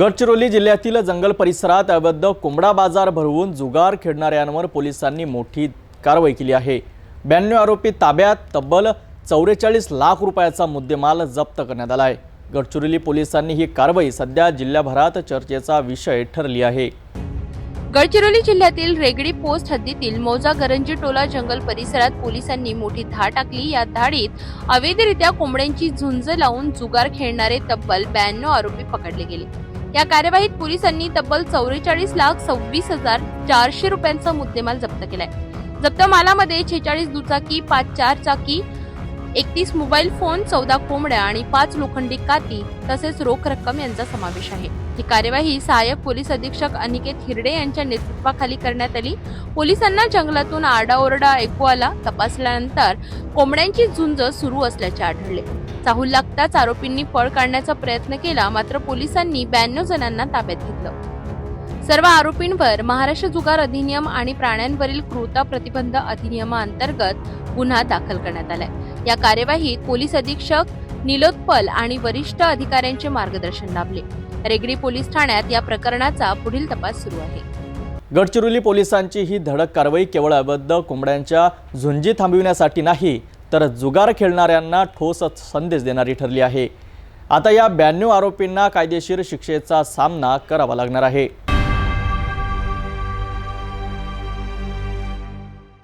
गडचिरोली जिल्ह्यातील जंगल परिसरात अवैध कोंबडा बाजार भरवून जुगार खेळणाऱ्यांवर पोलिसांनी मोठी कारवाई केली आहे. ब्याण्णव आरोपी ताब्यात तब्बल चौवेचाळीस लाख रुपयाचा मुद्देमाल जप्त करण्यात आला आहे गडचिरोली पोलिसांनी ही कारवाई सध्या जिल्ह्याभरात चर्चेचा विषय ठरली आहे. गडचिरोली जिल्ह्यातील रेगडी पोस्ट हद्दीतील मौजा गरंजी टोला जंगल परिसरात पोलिसांनी मोठी धाड टाकली. या धाडीत अवैधरित्या कोंबड्यांची झुंज लावून जुगार खेळणारे तब्बल ब्याण्णव आरोपी पकडले गेले. या कार्यवाहीत पोलिसांनी तब्बल चौवेचाळीस लाख सव्वीस हजार चारशे रुपयांचा मुद्देमाल जप्त केलाय. जप्त मालामध्ये छेचाळीस दुचाकी पाच चार चाकी एकतीस मोबाईल फोन चौदा कोंबड्या आणि पाच लोखंडी काती तसेच रोख रक्कम यांचा समावेश आहे. ही कार्यवाही सहाय्यक पोलीस अधीक्षक अनिकेत हिरडे यांच्या नेतृत्वाखाली करण्यात आली. पोलिसांना जंगलातून आरडाओरडा ऐकू आला. तपासल्यानंतर कोंबड्यांची झुंज सुरू असल्याचे आढळले. चाहूल लागताच आरोपींनी पळ काढण्याचा प्रयत्न केला मात्र पोलिसांनी ब्याण्णव जणांना ताब्यात घेतलं. सर्व आरोपींवर महाराष्ट्र जुगार अधिनियम आणि प्राण्यांवरील क्रूरता प्रतिबंध अधिनियमाअंतर्गत गुन्हा दाखल करण्यात आलाय. या कार्यवाहीत पोलीस अधीक्षक निलोत्पल आणि वरिष्ठ अधिकाऱ्यांचे मार्गदर्शन लाभले. रेगडी पोलीस ठाण्यात या प्रकरणाचा पुढील तपास सुरू आहे. गडचिरोली पोलिसांची ही धडक कारवाई केवळ अवैध कोंबड्यांच्या झुंजी थांबविण्यासाठी नाही तर जुगार खेळणाऱ्यांना ठोस संदेश देणारी ठरली आहे. आता या ब्याण्णव आरोपींना कायदेशीर शिक्षेचा सामना करावा लागणार आहे.